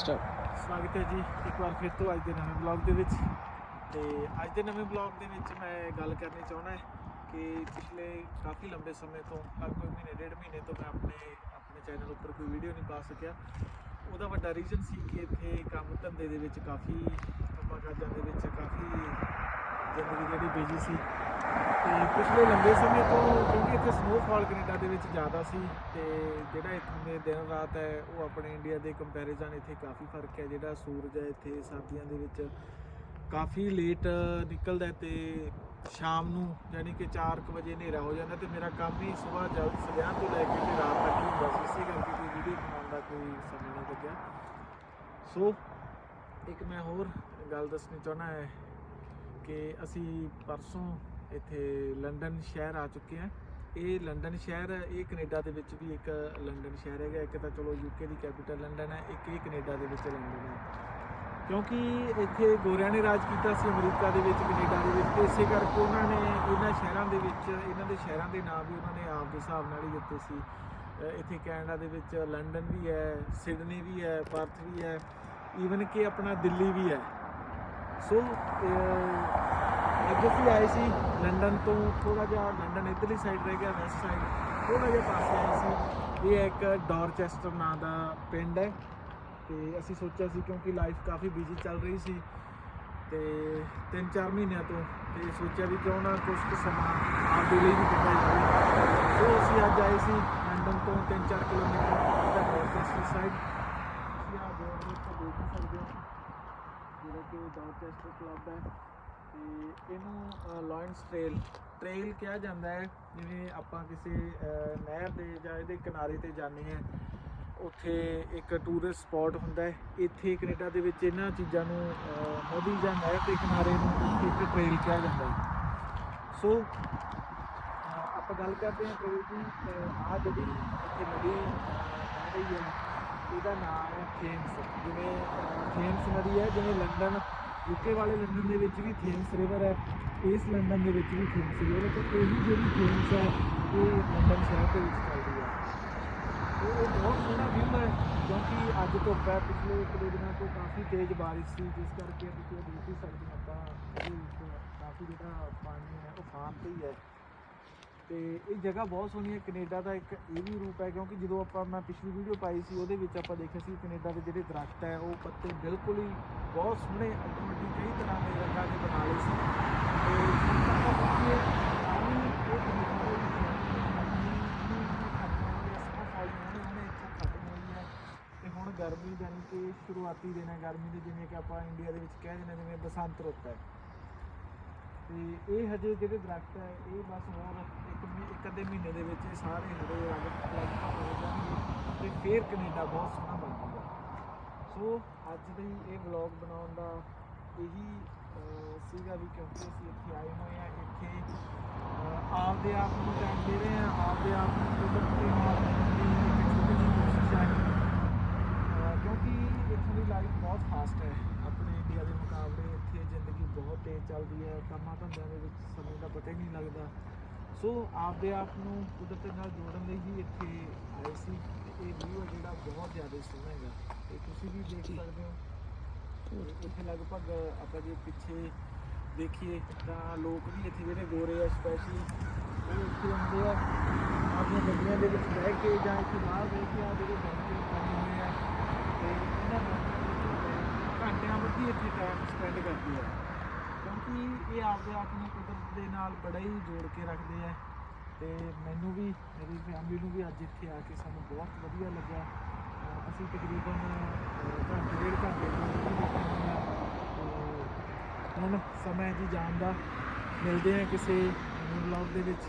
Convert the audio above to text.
Start ਸਵਾਗਤ ਹੈ ਜੀ ਇੱਕ ਵਾਰ ਫਿਰ ਤੋਂ ਅੱਜ ਦੇ ਨਵੇਂ ਬਲੌਗ ਦੇ ਵਿੱਚ। ਤੇ ਅੱਜ ਦੇ ਨਵੇਂ ਬਲੌਗ ਦੇ ਵਿੱਚ ਮੈਂ ਗੱਲ ਕਰਨੀ ਚਾਹੁੰਦਾ ਕਿ ਪਿਛਲੇ ਕਾਫੀ ਲੰਬੇ ਸਮੇਂ ਤੋਂ, ਲਗਭਗ ਮਹੀਨੇ, ਡੇਢ ਮਹੀਨੇ ਤੋਂ ਮੈਂ ਆਪਣੇ ਆਪਣੇ ਚੈਨਲ ਉੱਪਰ ਕੋਈ ਵੀਡੀਓ ਨਹੀਂ ਪਾ ਸਕਿਆ। ਉਹਦਾ ਵੱਡਾ ਰੀਜ਼ਨ ਸੀ ਕਿ ਇੱਥੇ ਕੰਮ ਧੰਦੇ ਦੇ ਵਿੱਚ ਕਾਫੀ ਕੰਮਾਂ ਕਾਜਾਂ ਦੇ ਵਿੱਚ ਕਾਫੀ ਜ਼ਿੰਦਗੀ ਜਿਹੜੀ ਬਿਜ਼ੀ ਸੀ ਤੇ ਪਿਛਲੇ ਲੰਬੇ ਸਮੇਂ ਤੋਂ ਕਿਉਂਕਿ ਇੱਥੇ ਸਨੋਫਾਲ ਕੈਨੇਡਾ ਦੇ ਵਿੱਚ ਜ਼ਿਆਦਾ ਸੀ ਤੇ ਜਿਹੜਾ ਇੱਥੋਂ ਦੇ ਦਿਨ ਰਾਤ ਹੈ, ਉਹ ਆਪਣੇ ਇੰਡੀਆ ਦੇ ਕੰਪੈਰੀਜ਼ਨ ਇੱਥੇ ਕਾਫੀ ਫ਼ਰਕ ਹੈ, ਜਿਹੜਾ ਸੂਰਜ ਹੈ ਇੱਥੇ ਸਰਦੀਆਂ ਦੇ ਵਿੱਚ ਕਾਫੀ ਲੇਟ ਨਿਕਲਦਾ ਹੈ ਤੇ ਸ਼ਾਮ ਨੂੰ ਯਾਨੀ ਕਿ 4:00 ਵਜੇ ਹਨੇਰਾ ਹੋ ਜਾਂਦਾ ਤੇ ਮੇਰਾ ਕੰਮ ਹੀ ਸਵੇਰ ਜਲਦ ਸਵੇਰ ਤੋਂ ਲੈ ਕੇ ਤੇ ਰਾਤ ਤੱਕ ਹੀ ਹੁੰਦਾ ਸੀ, ਇਸੇ ਕਰਕੇ ਕੋਈ ਵੀਡੀਓ ਬਣਾਉਣ ਦਾ ਕੋਈ ਸਮਾਂ ਨਹੀਂ ਲੱਗਿਆ। ਸੋ ਇੱਕ ਮੈਂ ਹੋਰ ਗੱਲ ਦੱਸਣੀ ਚਾਹੁੰਦਾ ਹੈ ਕਿ ਅਸੀਂ ਪਰਸੋਂ ਇੱਥੇ ਲੰਡਨ ਸ਼ਹਿਰ ਆ ਚੁੱਕੇ ਹਾਂ। ਇਹ ਲੰਡਨ ਸ਼ਹਿਰ, ਇਹ ਕੈਨੇਡਾ ਦੇ ਵਿੱਚ ਵੀ ਇੱਕ ਲੰਡਨ ਸ਼ਹਿਰ ਹੈਗਾ। ਇੱਕ ਤਾਂ ਚਲੋ ਯੂਕੇ ਦੀ ਕੈਪੀਟਲ ਲੰਡਨ ਹੈ, ਇੱਕ ਇਹ ਕੈਨੇਡਾ ਦੇ ਵਿੱਚ ਲੰਡਨ ਹੈ। ਕਿਉਂਕਿ ਇੱਥੇ ਗੋਰਿਆਂ ਨੇ ਰਾਜ ਕੀਤਾ ਸੀ ਅਮਰੀਕਾ ਦੇ ਵਿੱਚ, ਕੈਨੇਡਾ ਦੇ ਵਿੱਚ। ਤੇ ਇਸੇ ਕਰਕੇ ਉਹਨਾਂ ਨੇ ਇਹਨਾਂ ਸ਼ਹਿਰਾਂ ਦੇ ਵਿੱਚ, ਇਹਨਾਂ ਦੇ ਸ਼ਹਿਰਾਂ ਦੇ ਨਾਮ ਵੀ ਉਹਨਾਂ ਨੇ ਆਪ ਦੇ ਹਿਸਾਬ ਨਾਲ ਹੀ ਦਿੱਤੇ ਸੀ। ਇੱਥੇ ਕੈਨੇਡਾ ਦੇ ਵਿੱਚ ਲੰਡਨ ਵੀ ਹੈ, ਸਿਡਨੀ ਵੀ ਹੈ, ਪਰਥ ਵੀ ਹੈ। ਈਵਨ ਕਿ ਆਪਣਾ ਦਿੱਲੀ ਵੀ ਹੈ। ਸੋ ਅੱਜ ਅਸੀਂ ਆਏ ਸੀ ਲੰਡਨ ਤੋਂ ਥੋੜਾ ਜਿਹਾ ਲੰਡਨ ਇਧਰਲੀ ਸਾਈਡ ਰਹਿ ਗਿਆ ਵੈਸਟ ਸਾਈਡ ਥੋੜਾ ਜਿਹਾ ਪਾਸੇ ਆਏ ਸੀ। ਇਹ ਇੱਕ ਡੋਰਚੈਸਟਰ ਨਾਂ ਦਾ ਪਿੰਡ ਹੈ। ਤੇ ਅਸੀਂ ਸੋਚਿਆ ਸੀ ਕਿਉਂਕਿ ਲਾਈਫ ਕਾਫੀ ਬਿਜ਼ੀ ਚੱਲ ਰਹੀ ਸੀ, ਤੇ 3-4 ਮਹੀਨਿਆਂ ਤੋਂ ਤੇ ਸੋਚਿਆ ਵੀ ਕਿਉਂ ਨਾ ਕੁਝ ਕੁ ਸਮਾਂ ਆਪ ਦੇ ਲਈ ਵੀ ਕੱਢਿਆ ਜਾਵੇ। ਸੋ ਅਸੀਂ ਅੱਜ ਆਏ ਸੀ ਲੰਡਨ ਤੋਂ 3-4 ਕਿਲੋਮੀਟਰ ਦਾ ਡੋਰਚੈਸਟਰ ਸਾਈਡ ਅਸੀਂ ਆ ਬੋਰਡ ਦੇ ਦੇਖ ਸਕਦੇ ਹੋ। ਜਿਹੜਾ ਕਿ ਡਾਰਚੈਸਟਰ ਕਲੱਬ ਹੈ ਤੇ ਇਹਨੂੰ ਲਾਇਨਸ ਟ੍ਰੇਲ ਟ੍ਰੇਲ ਕਿਹਾ ਜਾਂਦਾ ਹੈ ਜਿਵੇਂ ਆਪਾਂ ਕਿਸੇ ਨਹਿਰ ਦੇ ਜਾਂ ਇਹਦੇ ਕਿਨਾਰੇ ਤੇ ਜਾਂਦੇ ਹਾਂ ਉੱਥੇ ਇੱਕ ਟੂਰਿਸਟ ਸਪੌਟ ਹੁੰਦਾ ਹੈ ਇੱਥੇ ਕੈਨੇਡਾ ਦੇ ਵਿੱਚ ਇਹਨਾਂ ਚੀਜ਼ਾਂ ਨੂੰ ਅਹ, ਨਦੀ ਜਾਂ ਨਹਿਰ ਦੇ ਕਿਨਾਰੇ ਨੂੰ ਇੱਕ ਟ੍ਰੇਲ ਕਿਹਾ ਜਾਂਦਾ ਹੈ। ਸੋ ਆਪਾਂ ਗੱਲ ਕਰਦੇ ਹਾਂ ਟ੍ਰੇਲ ਦੀ ਆ ਜਿਹੜੀ ਇੱਥੇ ਨਦੀ ਅਹ, ਰਹੀ ਹੈ ਇਹਦਾ ਨਾਮ ਹੈ ਥੇਮਸ ਜਿਵੇਂ ਥੇਮਸ ਨਦੀ ਹੈ, ਜਿਵੇਂ ਲੰਡਨ ਯੂਕੇ ਵਾਲੇ ਲੰਡਨ ਦੇ ਵਿੱਚ ਵੀ ਥੇਮਸ ਰਿਵਰ ਹੈ, ਇਸ ਲੰਡਨ ਦੇ ਵਿੱਚ ਵੀ ਥੇਮਸ ਰਿਵਰ ਹੈ, ਤੇ ਇਹੀ ਜਿਹੜੀ ਥੇਮਸ ਹੈ, ਇਹ ਲੰਡਨ ਸ਼ਹਿਰ ਦੇ ਵਿੱਚ ਚੱਲਦੀ ਹੈ। ਤੇ ਇਹ ਬਹੁਤ ਸੋਹਣਾ ਵਿਊ ਹੈ, ਕਿਉਂਕਿ ਅੱਜ ਧੁੱਪ ਹੈ ਪਿਛਲੇ ਇੱਕ ਦੋ ਦਿਨਾਂ ਤੋਂ ਕਾਫੀ ਤੇਜ਼ ਬਾਰਿਸ਼ ਸੀ, ਜਿਸ ਕਰਕੇ ਤੁਸੀਂ ਇਹ ਦੇਖ ਹੀ ਸਕਦੇ ਆਪਾਂ ਵਿੱਚ ਕਾਫੀ ਜਿਹੜਾ ਪਾਣੀ ਹੈ, ਉਹ ਫਾਰਮ ਤੇ ਹੀ ਹੈ। ਤੇ ਇਹ ਜਗ੍ਹਾ ਬਹੁਤ ਸੋਹਣੀ ਹੈ। ਕੈਨੇਡਾ ਦਾ ਇੱਕ ਇਹ ਵੀ ਰੂਪ ਹੈ ਕਿਉਂਕਿ ਜਦੋਂ ਆਪਾਂ ਮੈਂ ਪਿਛਲੀ ਵੀਡੀਓ ਪਾਈ ਸੀ, ਉਹਦੇ ਵਿੱਚ ਆਪਾਂ ਦੇਖਿਆ ਸੀ ਕੈਨੇਡਾ ਦੇ ਜਿਹੜੇ ਦਰਖਤ ਹੈ, ਉਹ ਪੱਤੇ ਬਿਲਕੁਲ ਹੀ ਬਹੁਤ ਸੋਹਣੇ ਆਟੋਮੈਟਿਕ ਕਈ ਤਰ੍ਹਾਂ ਦੇ ਰੰਗਾਂ ਦੇ ਬਣਾ ਲਏ ਸੀ। ਤੇ ਖਤਮ ਹੋਈ ਹੈ ਹੁਣ ਗਰਮੀ ਜਾਨੀ ਕਿ ਸ਼ੁਰੂਆਤੀ ਦਿਨ ਹੈ। ਗਰਮੀ ਦੇ ਜਿਵੇਂ ਕਿ ਆਪਾਂ ਇੰਡੀਆ ਦੇ ਵਿੱਚ ਕਹਿ ਦਿੰਦੇ ਹਾਂ, ਜਿਵੇਂ ਬਸੰਤ ਰੁੱਤ ਹੈ। ਤੇ ਇਹ ਹਜੇ ਜਿਹੜੇ ਦਰਖਤ ਹੈ ਇਹ ਬਸ ਹੋਰ ਇੱਕ ਮਹੀ- ਇੱਕ ਅੱਧੇ ਮਹੀਨੇ ਦੇ ਵਿੱਚ ਇਹ ਸਾਰੇ ਹਰੇ ਰੰਗ ਲਗਭਗ ਹੋ ਜਾਣਗੇ ਤੇ ਫੇਰ ਕੈਨੇਡਾ ਬਹੁਤ ਸੋਹਣਾ ਬਣ ਜਾਊਗਾ। ਸੋ ਅੱਜ ਦੀ ਇਹ ਵਲੌਗ ਬਣਾਉਣ ਦਾ ਇਹੀ ਅਹ, ਸੀਗਾ ਵੀ ਕਿਉਂਕਿ ਅਸੀਂ ਇੱਥੇ ਆਏ ਹੋਏ ਆ ਇੱਥੇ ਅਹ, ਆਪਦੇ ਆਪ ਨੂੰ ਟਾਈਮ ਦੇ ਰਹੇ ਆ ਆਪਦੇ ਆਪ ਨੂੰ ਕੁਦਰਤ ਦੇ ਨਾਲ ਮਿਲਣ ਦੀ ਇੱਕ ਛੋਟੀ ਜਿਹੀ ਕੋਸ਼ਿਸ਼ ਹੈ ਅਹ, ਕਿਉਂਕਿ ਇੱਥੋਂ ਦੀ ਲਾਈਫ ਬਹੁਤ ਫਾਸਟ ਹੈ ਆਪਣੇ ਇੰਡੀਆ ਦੇ ਮੁਕਾਬਲੇ ਇੱਥੇ ਜ਼ਿੰਦਗੀ ਬਹੁਤ ਤੇਜ਼ ਚੱਲਦੀ ਹੈ ਕੰਮਾਂ ਧੰਦਿਆਂ ਦੇ ਵਿੱਚ ਸਮੇਂ ਦਾ ਪਤਾ ਹੀ ਨਹੀਂ ਲੱਗਦਾ। ਸੋ ਆਪਦੇ ਆਪ ਨੂੰ ਕੁਦਰਤ ਨਾਲ ਜੋੜਨ ਲਈ ਹੀ ਇੱਥੇ ਆਏ ਸੀ। ਤੇ ਇਹ ਵੀਊ ਜਿਹੜਾ ਬਹੁਤ ਜ਼ਿਆਦਾ ਸੋਹਣਾ ਹੈਗਾ। ਤੇ ਤੁਸੀਂ ਵੀ ਦੇਖ ਸਕਦੇ ਹੋ। ਇੱਥੇ ਲਗਭਗ ਆਪਾਂ ਜੇ ਪਿੱਛੇ ਦੇਖੀਏ ਤਾਂ ਲੋਕ ਵੀ ਇੱਥੇ ਜਿਹੜੇ ਗੋਰੇ ਆ ਸਪੈਸ਼ਲੀ ਉਹ ਇੱਥੇ ਆਉਂਦੇ ਆ। ਆਪਣੀਆਂ ਗੱਡੀਆਂ ਦੇ ਵਿੱਚ ਬਹਿ ਕੇ ਜਾਂ ਇੱਥੇ ਬਾਹਰ ਬਹਿ ਕੇ ਆ ਜਿਹੜੇ ਬੈਠੇ ਬਣੇ ਹੋਏ ਆ। ਤੇ ਇਹਨਾਂ ਨੂੰ ਘੰਟਿਆਂ ਬੱਧੀ ਇੱਥੇ ਟਾਈਮ ਸਪੈਂਡ ਕਰਦੇ ਆ। ਕਿਉਂਕਿ ਇਹ ਆਪਦੇ ਆਪ ਨੂੰ ਕੁਦਰਤ ਦੇ ਨਾਲ ਬੜਾ ਹੀ ਜੋੜ ਕੇ ਰੱਖਦੇ ਆ। ਤੇ ਮੈਨੂੰ ਵੀ, ਮੇਰੀ ਫੈਮਿਲੀ ਨੂੰ ਵੀ ਅੱਜ ਇੱਥੇ ਆ ਕੇ ਸਾਨੂੰ ਬਹੁਤ ਵਧੀਆ ਲੱਗਿਆ। ਅਸੀਂ ਤਕਰੀਬਨ ਘੰਟੇ, ਡੇਢ ਘੰਟੇ ਹੁਣ ਸਮਾਂ ਜੀ ਜਾਣ ਦਾ ਮਿਲਦੇ ਆ ਕਿਸੇ ਨਿਊ ਵਲੌਗ ਦੇ ਵਿੱਚ।